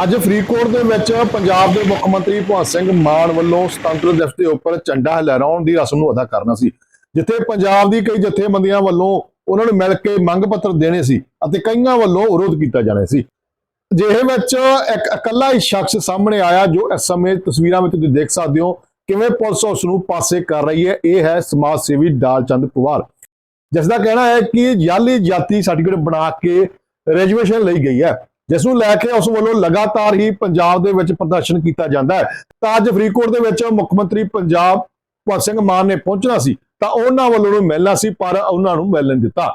ਅੱਜ ਫਰੀਦਕੋਟ ਦੇ ਵਿੱਚ ਪੰਜਾਬ ਦੇ ਮੁੱਖ ਮੰਤਰੀ ਭਗਵੰਤ ਸਿੰਘ ਮਾਨ ਵੱਲੋਂ ਸੁਤੰਤਰ ਦਿਵਸ ਦੇ ਉੱਪਰ ਝੰਡਾ ਲਹਿਰਾਉਣ ਦੀ ਰਸਮ ਨੂੰ ਅਦਾ ਕਰਨਾ ਸੀ, ਜਿੱਥੇ ਪੰਜਾਬ ਦੀ ਕਈ ਜਥੇਬੰਦੀਆਂ ਵੱਲੋਂ ਉਹਨਾਂ ਨੂੰ ਮਿਲ ਕੇ ਮੰਗ ਪੱਤਰ ਦੇਣੇ ਸੀ ਅਤੇ ਕਈਆਂ ਵੱਲੋਂ ਵਿਰੋਧ ਕੀਤਾ ਜਾਣਾ ਸੀ। ਜਿਹੇ ਵਿੱਚ ਇੱਕ ਇਕੱਲਾ ਹੀ ਸ਼ਖਸ ਸਾਹਮਣੇ ਆਇਆ ਜੋ ਇਸ ਸਮੇਂ ਤਸਵੀਰਾਂ ਵਿੱਚ ਤੁਸੀਂ ਦੇਖ ਸਕਦੇ ਹੋ ਕਿਵੇਂ ਪੁਲਿਸ ਉਸ ਨੂੰ ਪਾਸੇ ਕਰ ਰਹੀ ਹੈ। ਇਹ ਹੈ ਸਮਾਜ ਸੇਵੀ ਡਾਲਚੰਦ ਪਵਾਰ ਜਿਸ ਦਾ ਕਹਿਣਾ ਹੈ ਕਿ ਜਾਲੀ ਜਾਤੀ ਸਰਟੀਫਿਕੇਟ ਬਣਾ ਕੇ ਰੈਜੂਏਸ਼ਨ ਲਈ ਗਈ ਹੈ। ਜਿਸ ਨੂੰ ਲੈ ਕੇ ਉਸ ਵੱਲੋਂ ਲਗਾਤਾਰ ਹੀ ਪੰਜਾਬ ਦੇ ਵਿੱਚ ਪ੍ਰਦਰਸ਼ਨ ਕੀਤਾ ਜਾਂਦਾ ਹੈ। ਤਾਂ ਅੱਜ ਫਰੀਦਕੋਟ ਦੇ ਵਿੱਚ ਮੁੱਖ ਮੰਤਰੀ ਪੰਜਾਬ ਭਗਵੰਤ ਸਿੰਘ ਮਾਨ ਨੇ ਪਹੁੰਚਣਾ ਸੀ, ਤਾਂ ਉਹਨਾਂ ਵੱਲੋਂ ਨੂੰ ਮਿਲਣਾ ਸੀ, ਪਰ ਉਹਨਾਂ ਨੂੰ ਮਿਲਣ ਦਿੱਤਾ।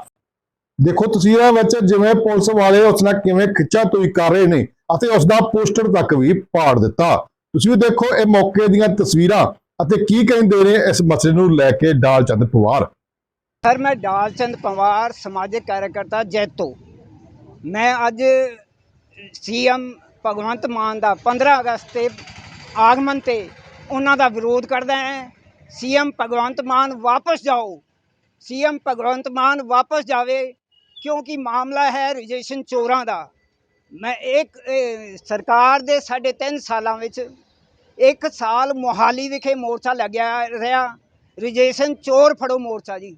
ਦੇਖੋ ਤਸਵੀਰਾਂ ਵਿੱਚ ਜਿਵੇਂ ਪੁਲਿਸ ਵਾਲੇ ਉਸ ਨਾਲ ਕਿਵੇਂ ਖਿੱਚਾ ਤੋਈ ਕਰ ਰਹੇ ਨੇ ਅਤੇ ਉਸ ਦਾ ਪੋਸਟਰ ਤੱਕ ਵੀ ਪਾੜ ਦਿੱਤਾ। ਤੁਸੀਂ ਵੀ ਦੇਖੋ ਇਹ ਮੌਕੇ ਦੀਆਂ ਤਸਵੀਰਾਂ ਅਤੇ ਕੀ ਕਹਿੰਦੇ ਨੇ ਇਸ ਮਸਲੇ ਨੂੰ ਲੈ ਕੇ ਡਾਲ ਚੰਦ ਪਵਾਰ। ਸਰ, ਮੈਂ ਡਾਲ ਚੰਦ ਪਵਾਰ, ਸਮਾਜਿਕ ਕਾਰਜਕਰਤਾ ਜੈਤੋ। ਮੈਂ ਅੱਜ ਸੀਐਮ ਭਗਵੰਤ ਮਾਨ ਦਾ 15 ਅਗਸਤ ਤੇ ਆਗਮਨ ਤੇ ਉਹਨਾਂ ਦਾ ਵਿਰੋਧ ਕਰਦਾ ਹੈ। ਸੀਐਮ ਭਗਵੰਤ ਮਾਨ ਵਾਪਸ ਜਾਓ। ਸੀਐਮ ਭਗਵੰਤ ਮਾਨ ਵਾਪਸ ਜਾਵੇ ਕਿਉਂਕਿ ਮਾਮਲਾ ਹੈ ਰਜਿਸਟ੍ਰੇਸ਼ਨ ਚੋਰਾਂ ਦਾ। ਮੈਂ ਇੱਕ ਸਰਕਾਰ ਦੇ ਸਾਢੇ ਤਿੰਨ ਸਾਲਾਂ ਵਿੱਚ ਇੱਕ ਸਾਲ ਮੋਹਾਲੀ ਵਿਖੇ ਮੋਰਚਾ ਲੱਗਿਆ ਰਿਹਾ। ਰਜਿਸਟ੍ਰੇਸ਼ਨ ਚੋਰ ਫੜੋ ਮੋਰਚਾ ਜੀ।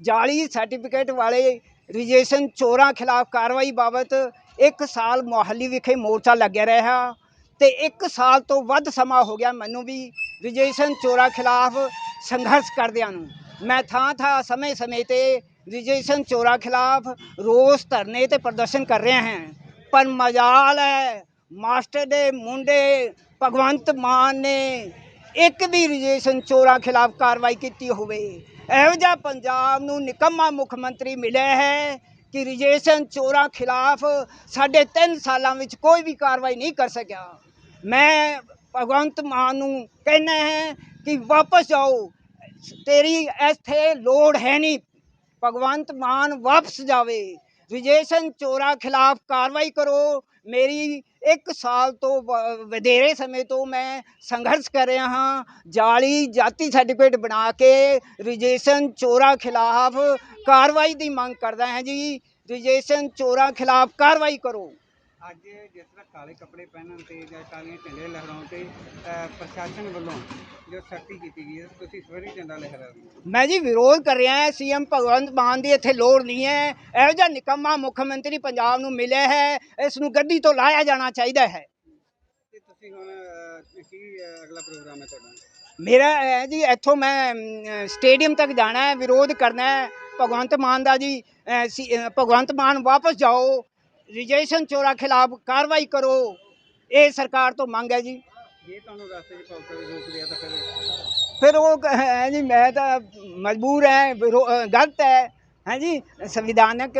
ਜਾਲੀ ਸਰਟੀਫਿਕੇਟ ਵਾਲੇ ਰਜਿਸਟ੍ਰੇਸ਼ਨ ਚੋਰਾਂ ਖਿਲਾਫ ਕਾਰਵਾਈ ਬਾਬਤ ਇੱਕ ਸਾਲ ਮੋਹਾਲੀ ਵਿਖੇ ਮੋਰਚਾ ਲੱਗਿਆ ਰਿਹਾ ਤੇ ਇੱਕ ਸਾਲ ਤੋਂ ਵੱਧ ਸਮਾਂ ਹੋ ਗਿਆ ਮੈਨੂੰ ਵੀ ਰਜਿਸਟ੍ਰੇਸ਼ਨ ਚੋਰਾਂ ਖਿਲਾਫ ਸੰਘਰਸ਼ ਕਰਦਿਆਂ ਨੂੰ। ਮੈਂ ਥਾਂ ਥਾਂ ਸਮੇਂ ਸਮੇਂ ਤੇ ਰਜਿਸਟ੍ਰੇਸ਼ਨ ਚੋਰਾਂ ਖਿਲਾਫ ਰੋਸ ਧਰਨੇ ਤੇ ਪ੍ਰਦਰਸ਼ਨ ਕਰ ਰਹੇ ਹਾਂ। ਪਰ ਮਜਾਲ ਹੈ, ਮਾਸਟਰ ਦੇ ਮੁੰਡੇ ਭਗਵੰਤ ਮਾਨ ਨੇ ਇੱਕ ਵੀ ਰਜਿਸਟ੍ਰੇਸ਼ਨ ਚੋਰਾਂ ਖਿਲਾਫ ਕਾਰਵਾਈ ਕੀਤੀ ਹੋਵੇ। ਇਹੋ ਜਿਹਾ ਪੰਜਾਬ ਨੂੰ ਨਿਕੰਮਾ ਮੁੱਖ ਮੰਤਰੀ ਮਿਲਿਆ ਹੈ ਕਿ ਰਜਿਸਟ੍ਰੇਸ਼ਨ ਚੋਰਾਂ ਖਿਲਾਫ ਸਾਡੇ 3 ਸਾਲਾਂ ਵਿੱਚ ਕੋਈ ਵੀ ਕਾਰਵਾਈ ਨਹੀਂ ਕਰ ਸਕਿਆ। ਮੈਂ ਭਗਵੰਤ ਮਾਨ ਨੂੰ ਕਹਿਣਾ ਹੈ ਕਿ ਵਾਪਸ ਜਾਓ। ਤੇਰੀ ਇੱਥੇ ਲੋੜ ਹੈ ਨਹੀਂ। ਭਗਵੰਤ ਮਾਨ ਵਾਪਸ ਜਾਵੇ। ਰਜਿਸਟ੍ਰੇਸ਼ਨ ਚੋਰਾਂ ਖਿਲਾਫ ਕਾਰਵਾਈ ਕਰੋ। ਮੇਰੀ ਇੱਕ ਸਾਲ ਤੋਂ ਵਧੇਰੇ ਸਮੇਂ ਤੋਂ ਮੈਂ ਸੰਘਰਸ਼ ਕਰ ਰਿਹਾ ਹਾਂ। ਜਾਲੀ ਜਾਤੀ ਸਰਟੀਫਿਕੇਟ ਬਣਾ ਕੇ ਰਜਿਸਟ੍ਰੇਸ਼ਨ ਚੋਰਾਂ ਖਿਲਾਫ ਕਾਰਵਾਈ ਦੀ ਮੰਗ ਕਰਦਾ ਹਾਂ ਜੀ। ਰਜਿਸਟ੍ਰੇਸ਼ਨ ਚੋਰਾਂ ਖਿਲਾਫ ਕਾਰਵਾਈ ਕਰੋ। ਅੱਜ ਜਿਸ ਤਰ੍ਹਾਂ ਕਾਲੇ ਕੱਪੜੇ ਪਹਿਨਣ ਤੇ ਜਾਂ ਕਾਲੀਆਂ ਝੰਡੇ ਲਹਿਰਾਉਣ ਤੇ ਅ, ਪ੍ਰਸ਼ਾਸਨ ਵੱਲੋਂ ਜੋ ਸਖਤੀ ਕੀਤੀ ਗਈ ਹੈ ਤੁਸੀਂ ਸਵੇਰੇ ਝੰਡਾ ਲਹਿਰਾ ਰਹੇ ਹੋ। ਮੈਂ ਜੀ ਵਿਰੋਧ ਕਰ ਰਿਹਾ ਹਾਂ ਸੀਐਮ ਭਗਵੰਤ ਮਾਨ ਦੀ ਇੱਥੇ ਲੋੜ ਨਹੀਂ ਹੈ। ਇਹੋ ਜਿਹਾ ਨਿਕੰਮਾ ਮੁੱਖ ਮੰਤਰੀ ਪੰਜਾਬ ਨੂੰ ਮਿਲਿਆ ਹੈ ਇਸ ਨੂੰ ਗੱਡੀ ਤੋਂ ਲਾਇਆ ਜਾਣਾ ਚਾਹੀਦਾ ਹੈ। ਤੇ ਤੁਸੀਂ ਹੁਣ ਅ, ਕੀ ਅ, ਅਗਲਾ ਪ੍ਰੋਗਰਾਮ ਹੈ ਤੁਹਾਡਾ? ਮੇਰਾ ਇਹ ਹੈ ਜੀ ਇੱਥੋਂ ਮੈਂ ਅਮ, ਸਟੇਡੀਅਮ ਤੱਕ ਜਾਣਾ ਹੈ ਵਿਰੋਧ ਕਰਨਾ ਹੈ। ਭਗਵੰਤ ਮਾਨ ਦਾ ਜੀ ਅ, ਸੀ- ਅ, ਭਗਵੰਤ ਮਾਨ ਵਾਪਸ ਜਾਓ। ਰਜਿਸਟ੍ਰੇਸ਼ਨ ਚੋਰਾਂ ਖਿਲਾਫ ਕਾਰਵਾਈ ਕਰੋ। ਇਹ ਸਰਕਾਰ ਤੋਂ ਮੰਗ ਹੈ ਜੀ। ਜੇ ਤੁਹਾਨੂੰ ਰਸਤੇ 'ਚ ਪੁਲਿਸ ਨੇ ਰੋਕ ਲਿਆ ਤਾਂ ਫਿਰ ਫਿਰ ਉਹ ਹੈ ਜੀ ਮੈਂ ਤਾਂ ਮਜਬੂਰ ਹੈ ਗਲਤ ਹੈ। ਹੈ ਜੀ ਸੰਵਿਧਾਨਕ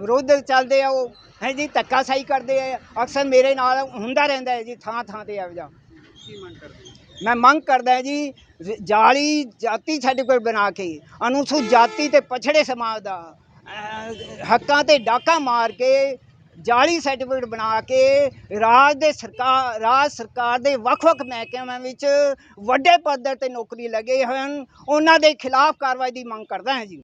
ਵਿਰੋਧ ਚੱਲਦੇ ਆ ਉਹ। ਹੈ ਜੀ ਧੱਕਾਸ਼ਾਹੀ ਕਰਦੇ ਆ। ਅਕਸਰ ਮੇਰੇ ਨਾਲ ਹੁੰਦਾ ਰਹਿੰਦਾ ਹੈ ਜੀ ਥਾਂ ਥਾਂ ਤੇ ਕੀ ਮੰਗ ਕਰਦੇ ਹੋ? ਮੈਂ ਮੰਗ ਕਰਦਾ ਜੀ ਜਾਲੀ ਜਾਤੀ ਸਰਟੀਫਿਕੇਟ ਬਣਾ ਕੇ ਅਨੁਸੂਚਿਤ ਜਾਤੀ ਤੇ ਪਛੜੇ ਸਮਾਜ ਦਾ ਹੱਕਾਂ ਤੇ ਡਾਕਾ ਮਾਰ ਕੇ, ਜਾਲੀ ਸਰਟੀਫਿਕੇਟ ਬਣਾ ਕੇ, ਰਾਜ ਦੇ ਸਰਕਾਰ, ਰਾਜ ਸਰਕਾਰ ਦੇ ਵੱਖ-ਵੱਖ ਮਹਿਕਮਿਆਂ ਵਿੱਚ ਵੱਡੇ ਪੱਧਰ ਤੇ ਨੌਕਰੀ ਲੱਗੇ ਹਨ। ਉਹਨਾਂ ਦੇ ਖਿਲਾਫ ਕਾਰਵਾਈ ਦੀ ਮੰਗ ਕਰਦਾ ਹਾਂ ਜੀ।